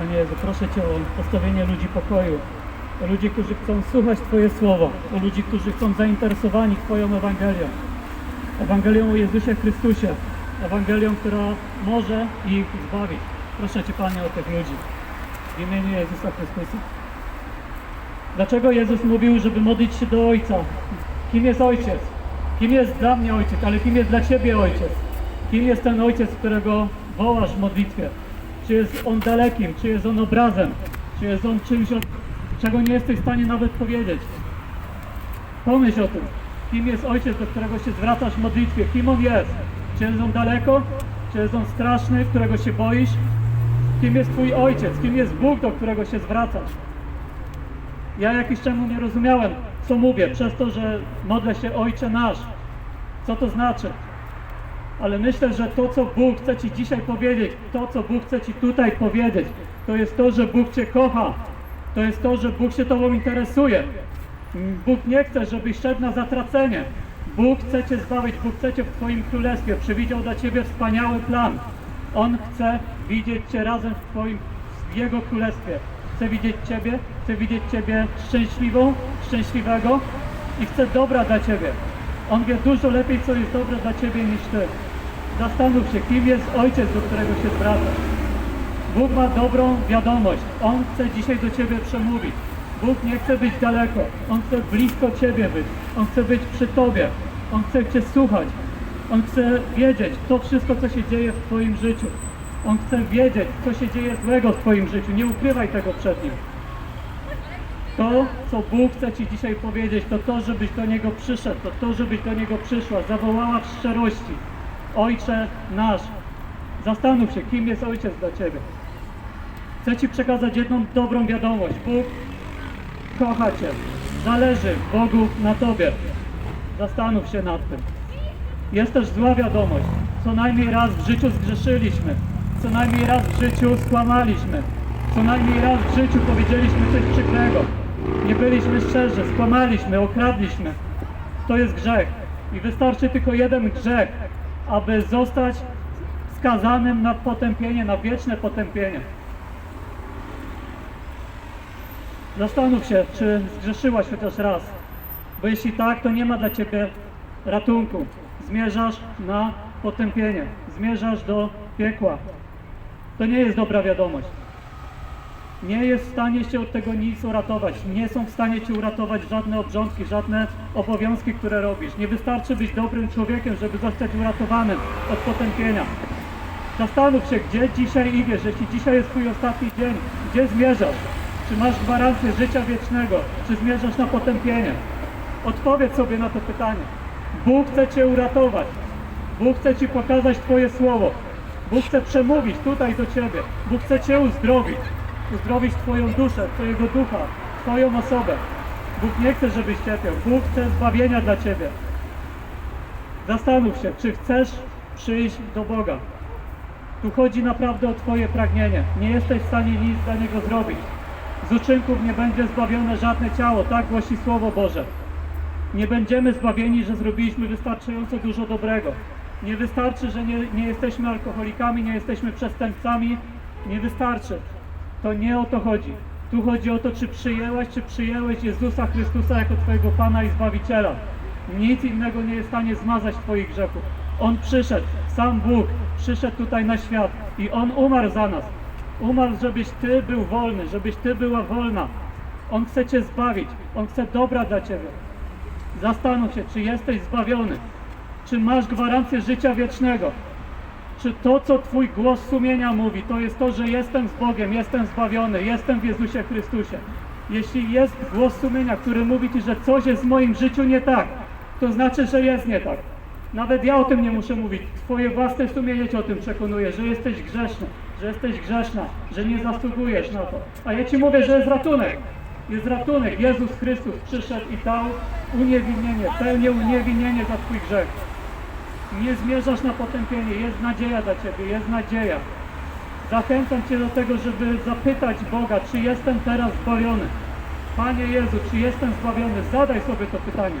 Panie Jezu, proszę Cię o postawienie ludzi pokoju, o ludzi, którzy chcą słuchać Twoje słowo, o ludzi, którzy chcą zainteresowani Twoją Ewangelią. Ewangelią o Jezusie Chrystusie, Ewangelią, która może ich zbawić. Proszę Cię, Panie, o tych ludzi. W imieniu Jezusa Chrystusa. Dlaczego Jezus mówił, żeby modlić się do Ojca? Kim jest Ojciec? Kim jest dla mnie Ojciec, ale kim jest dla Ciebie Ojciec? Kim jest ten Ojciec, którego wołasz w modlitwie? Czy jest On dalekim? Czy jest On obrazem? Czy jest On czymś, czego nie jesteś w stanie nawet powiedzieć? Pomyśl o tym. Kim jest Ojciec, do którego się zwracasz w modlitwie? Kim On jest? Czy jest On daleko? Czy jest On straszny, którego się boisz? Kim jest Twój Ojciec? Kim jest Bóg, do którego się zwracasz? Ja jakiś czemu nie rozumiałem, co mówię, przez to, że modlę się Ojcze nasz. Co to znaczy? Ale myślę, że to, co Bóg chce Ci dzisiaj powiedzieć, to, co Bóg chce Ci tutaj powiedzieć, to jest to, że Bóg Cię kocha. To jest to, że Bóg się Tobą interesuje. Bóg nie chce, żebyś szedł na zatracenie. Bóg chce Cię zbawić, Bóg chce Cię w Twoim królestwie. Przewidział dla Ciebie wspaniały plan. On chce widzieć Cię razem w Twoim, w Jego królestwie. Chce widzieć Ciebie, chce widzieć Ciebie szczęśliwą, szczęśliwego i chce dobra dla Ciebie. On wie dużo lepiej, co jest dobre dla Ciebie niż Ty. Zastanów się, kim jest Ojciec, do którego się zwracasz. Bóg ma dobrą wiadomość. On chce dzisiaj do Ciebie przemówić. Bóg nie chce być daleko. On chce blisko Ciebie być. On chce być przy Tobie. On chce Cię słuchać. On chce wiedzieć to wszystko, co się dzieje w Twoim życiu. On chce wiedzieć, co się dzieje złego w Twoim życiu. Nie ukrywaj tego przed Nim. To, co Bóg chce Ci dzisiaj powiedzieć, to to, żebyś do Niego przyszedł, to to, żebyś do Niego przyszła, zawołała w szczerości. Ojcze nasz, zastanów się, kim jest Ojciec dla Ciebie. Chcę Ci przekazać jedną dobrą wiadomość. Bóg kocha Cię. Zależy Bogu na Tobie. Zastanów się nad tym. Jest też zła wiadomość. Co najmniej raz w życiu zgrzeszyliśmy. Co najmniej raz w życiu skłamaliśmy. Co najmniej raz w życiu powiedzieliśmy coś przykrego. Nie byliśmy szczerzy, skłamaliśmy, okradliśmy. To jest grzech. I wystarczy tylko jeden grzech, aby zostać skazanym na potępienie, na wieczne potępienie. Zastanów się, czy zgrzeszyłaś chociaż raz. Bo jeśli tak, to nie ma dla Ciebie ratunku. Zmierzasz na potępienie. Zmierzasz do piekła. To nie jest dobra wiadomość. Nie jest w stanie się od tego nic uratować. Nie są w stanie Cię uratować żadne obrządki, żadne obowiązki, które robisz. Nie wystarczy być dobrym człowiekiem, żeby zostać uratowanym od potępienia. Zastanów się, gdzie dzisiaj idziesz, jeśli dzisiaj jest Twój ostatni dzień, gdzie zmierzasz? Czy masz gwarancję życia wiecznego, czy zmierzasz na potępienie? Odpowiedz sobie na to pytanie. Bóg chce Cię uratować. Bóg chce Ci pokazać Twoje słowo. Bóg chce przemówić tutaj do Ciebie. Bóg chce Cię uzdrowić. Uzdrowić Twoją duszę, Twojego ducha, Twoją osobę. Bóg nie chce, żebyś cierpiał. Bóg chce zbawienia dla Ciebie. Zastanów się, czy chcesz przyjść do Boga. Tu chodzi naprawdę o Twoje pragnienie. Nie jesteś w stanie nic dla Niego zrobić. Z uczynków nie będzie zbawione żadne ciało, tak głosi Słowo Boże. Nie będziemy zbawieni, że zrobiliśmy wystarczająco dużo dobrego. Nie wystarczy, że nie, nie jesteśmy alkoholikami, nie jesteśmy przestępcami. Nie wystarczy. To nie o to chodzi. Tu chodzi o to, czy przyjęłaś, czy przyjęłeś Jezusa Chrystusa jako Twojego Pana i Zbawiciela. Nic innego nie jest w stanie zmazać Twoich grzechów. On przyszedł, sam Bóg przyszedł tutaj na świat i On umarł za nas. Umarł, żebyś Ty był wolny, żebyś Ty była wolna. On chce Cię zbawić. On chce dobra dla Ciebie. Zastanów się, czy jesteś zbawiony. Czy masz gwarancję życia wiecznego. Czy to, co Twój głos sumienia mówi, to jest to, że jestem z Bogiem, jestem zbawiony, jestem w Jezusie Chrystusie. Jeśli jest głos sumienia, który mówi Ci, że coś jest w moim życiu nie tak, to znaczy, że jest nie tak. Nawet ja o tym nie muszę mówić. Twoje własne sumienie Cię o tym przekonuje, że jesteś grzeszny, że jesteś grzeszna, że nie zasługujesz na to. A ja Ci mówię, że jest ratunek. Jest ratunek. Jezus Chrystus przyszedł i dał uniewinnienie, pełnię uniewinnienie za Twój grzech. Nie zmierzasz na potępienie, jest nadzieja dla Ciebie, jest nadzieja. Zachęcam Cię do tego, żeby zapytać Boga, czy jestem teraz zbawiony. Panie Jezu, czy jestem zbawiony? Zadaj sobie to pytanie.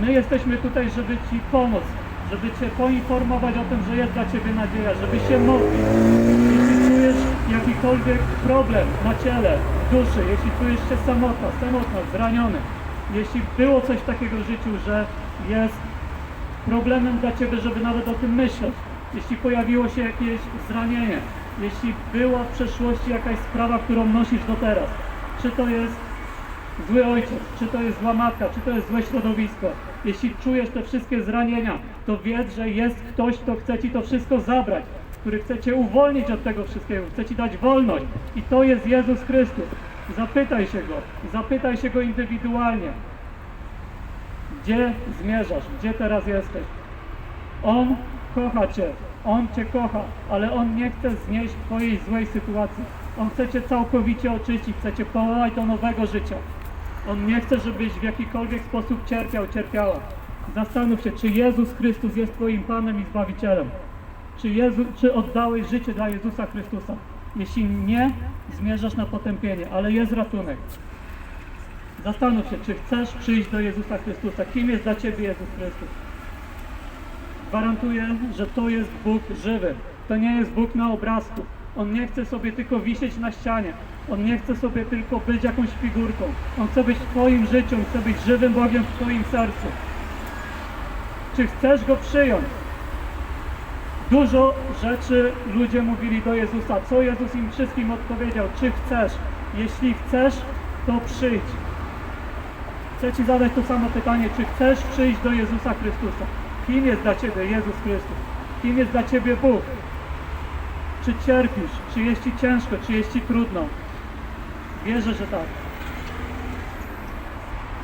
My jesteśmy tutaj, żeby Ci pomóc, żeby Cię poinformować o tym, że jest dla Ciebie nadzieja, żeby się modlić. Jeśli czujesz jakikolwiek problem na ciele, duszy, jeśli czujesz się samotna, samotna, zraniony, jeśli było coś takiego w życiu, że jest problemem dla Ciebie, żeby nawet o tym myśleć, jeśli pojawiło się jakieś zranienie, jeśli była w przeszłości jakaś sprawa, którą nosisz do teraz, czy to jest zły ojciec, czy to jest zła matka, czy to jest złe środowisko, jeśli czujesz te wszystkie zranienia, to wiedz, że jest ktoś, kto chce Ci to wszystko zabrać, który chce Cię uwolnić od tego wszystkiego, chce Ci dać wolność i to jest Jezus Chrystus. Zapytaj się Go, zapytaj się Go indywidualnie. Gdzie zmierzasz? Gdzie teraz jesteś? On kocha Cię, On Cię kocha, ale On nie chce znieść Twojej złej sytuacji. On chce Cię całkowicie oczyścić, chce Cię powołać do nowego życia. On nie chce, żebyś w jakikolwiek sposób cierpiał, cierpiała. Zastanów się, czy Jezus Chrystus jest Twoim Panem i Zbawicielem. Czy, Jezu, czy oddałeś życie dla Jezusa Chrystusa? Jeśli nie, zmierzasz na potępienie, ale jest ratunek. Zastanów się, czy chcesz przyjść do Jezusa Chrystusa. Kim jest dla Ciebie Jezus Chrystus? Gwarantuję, że to jest Bóg żywy. To nie jest Bóg na obrazku. On nie chce sobie tylko wisieć na ścianie. On nie chce sobie tylko być jakąś figurką. On chce być w Twoim życiu, on chce być żywym Bogiem w Twoim sercu. Czy chcesz Go przyjąć? Dużo rzeczy ludzie mówili do Jezusa. Co Jezus im wszystkim odpowiedział? Czy chcesz? Jeśli chcesz, to przyjdź. Chcę Ci zadać to samo pytanie. Czy chcesz przyjść do Jezusa Chrystusa? Kim jest dla Ciebie Jezus Chrystus? Kim jest dla Ciebie Bóg? Czy cierpisz? Czy jest Ci ciężko? Czy jest Ci trudno? Wierzę, że tak.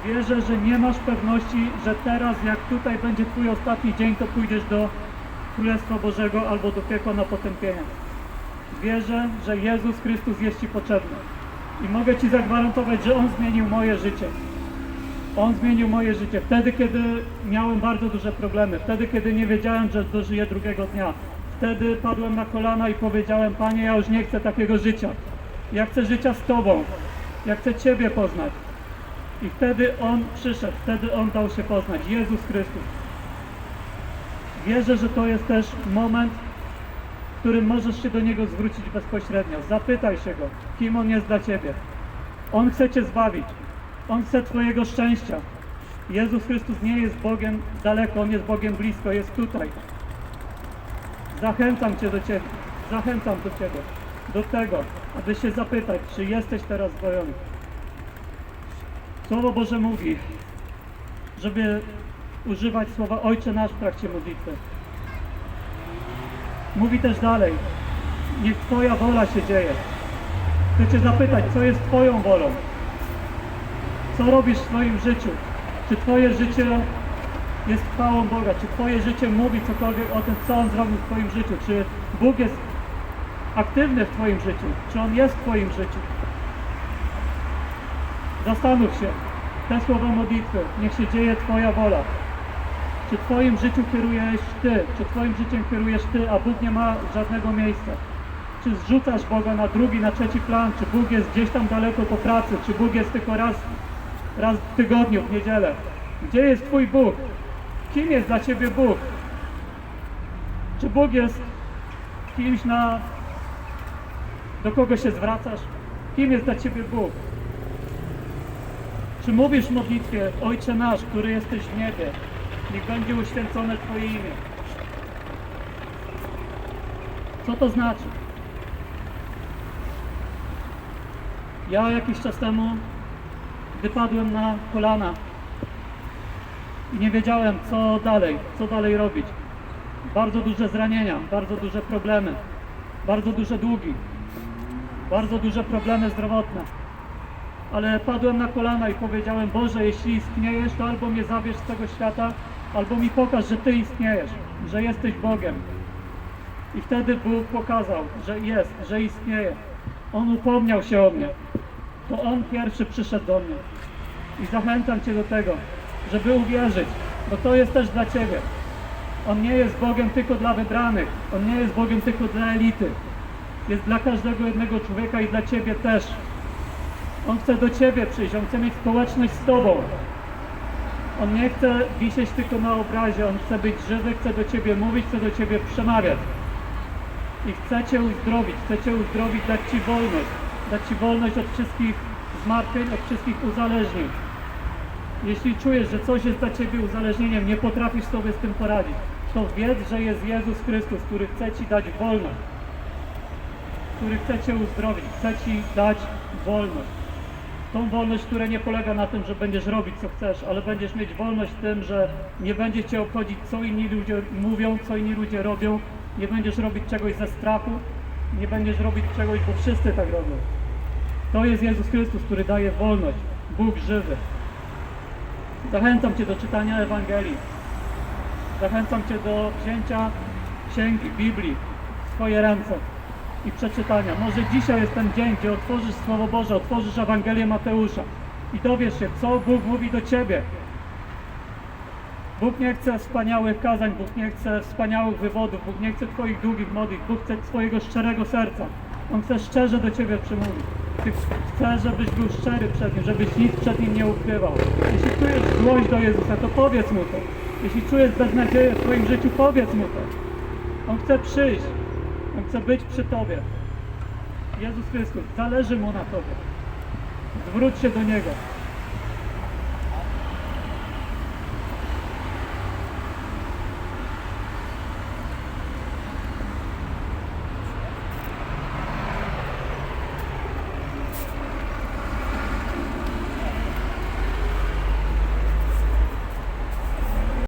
Wierzę, że nie masz pewności, że teraz, jak tutaj będzie Twój ostatni dzień, to pójdziesz do Królestwa Bożego albo do piekła na potępienie. Wierzę, że Jezus Chrystus jest Ci potrzebny. I mogę Ci zagwarantować, że On zmienił moje życie. On zmienił moje życie. Wtedy, kiedy miałem bardzo duże problemy. Wtedy, kiedy nie wiedziałem, że dożyję drugiego dnia. Wtedy padłem na kolana i powiedziałem, Panie, ja już nie chcę takiego życia. Ja chcę życia z Tobą. Ja chcę Ciebie poznać. I wtedy On przyszedł. Wtedy On dał się poznać. Jezus Chrystus. Wierzę, że to jest też moment, w którym możesz się do Niego zwrócić bezpośrednio. Zapytaj się Go, kim On jest dla Ciebie. On chce Cię zbawić. On chce Twojego szczęścia. Jezus Chrystus nie jest Bogiem daleko, On jest Bogiem blisko, jest tutaj. Zachęcam Cię do Ciebie, zachęcam do Ciebie, do tego, aby się zapytać, czy jesteś teraz zbawiony. Słowo Boże mówi, żeby używać słowa Ojcze Nasz w trakcie modlitwy. Mówi też dalej, niech Twoja wola się dzieje. Chcę Cię zapytać, co jest Twoją wolą? Co robisz w swoim życiu? Czy Twoje życie jest chwałą Boga? Czy Twoje życie mówi cokolwiek o tym, co On zrobił w Twoim życiu? Czy Bóg jest aktywny w Twoim życiu? Czy On jest w Twoim życiu? Zastanów się. Te słowa modlitwy. Niech się dzieje Twoja wola. Czy Twoim życiu kierujesz Ty? Czy Twoim życiem kierujesz Ty, a Bóg nie ma żadnego miejsca? Czy zrzucasz Boga na drugi, na trzeci plan? Czy Bóg jest gdzieś tam daleko po pracy? Czy Bóg jest tylko raz, raz w tygodniu, w niedzielę? Gdzie jest Twój Bóg? Kim jest dla Ciebie Bóg? Czy Bóg jest kimś na... do kogo się zwracasz? Kim jest dla Ciebie Bóg? Czy mówisz w modlitwie, Ojcze nasz, który jesteś w niebie, niech będzie uświęcone Twoje imię? Co to znaczy? Ja jakiś czas temu wypadłem na kolana i nie wiedziałem, co dalej, co dalej robić. Bardzo duże zranienia, bardzo duże problemy, bardzo duże długi, bardzo duże problemy zdrowotne. Ale padłem na kolana i powiedziałem, Boże, jeśli istniejesz, to albo mnie zabierz z tego świata, albo mi pokaż, że Ty istniejesz, że jesteś Bogiem. I wtedy Bóg pokazał, że jest, że istnieje. On upomniał się o mnie. To On pierwszy przyszedł do mnie. I zachęcam Cię do tego, żeby uwierzyć, bo to jest też dla Ciebie. On nie jest Bogiem tylko dla wybranych. On nie jest Bogiem tylko dla elity. Jest dla każdego jednego człowieka i dla Ciebie też. On chce do Ciebie przyjść, On chce mieć społeczność z Tobą. On nie chce wisieć tylko na obrazie, On chce być żywy, chce do Ciebie mówić, chce do Ciebie przemawiać. i chce Cię uzdrowić, chce Cię uzdrowić, dać Ci wolność, dać Ci wolność od wszystkich zmartwień, od wszystkich uzależnień. Jeśli czujesz, że coś jest dla Ciebie uzależnieniem, nie potrafisz sobie z tym poradzić, to wiedz, że jest Jezus Chrystus, który chce Ci dać wolność, który chce Cię uzdrowić, chce Ci dać wolność. Tą wolność, która nie polega na tym, że będziesz robić co chcesz, ale będziesz mieć wolność w tym, że nie będzie Cię obchodzić, co inni ludzie mówią, co inni ludzie robią, nie będziesz robić czegoś ze strachu, nie będziesz robić czegoś, bo wszyscy tak robią. To jest Jezus Chrystus, który daje wolność, Bóg żywy. Zachęcam Cię do czytania Ewangelii. Zachęcam Cię do wzięcia księgi, Biblii w swoje ręce i przeczytania. Może dzisiaj jest ten dzień, gdzie otworzysz Słowo Boże, otworzysz Ewangelię Mateusza i dowiesz się, co Bóg mówi do Ciebie. Bóg nie chce wspaniałych kazań, Bóg nie chce wspaniałych wywodów, Bóg nie chce Twoich długich modlitw, Bóg chce Twojego szczerego serca. On chce szczerze do Ciebie przemówić. Ty chce, żebyś był szczery przed Nim, żebyś nic przed Nim nie ukrywał. Jeśli czujesz złość do Jezusa, to powiedz Mu to. Jeśli czujesz beznadzieję w Twoim życiu, powiedz Mu to. On chce przyjść. On chce być przy Tobie. Jezus Chrystus, zależy Mu na Tobie. Zwróć się do Niego.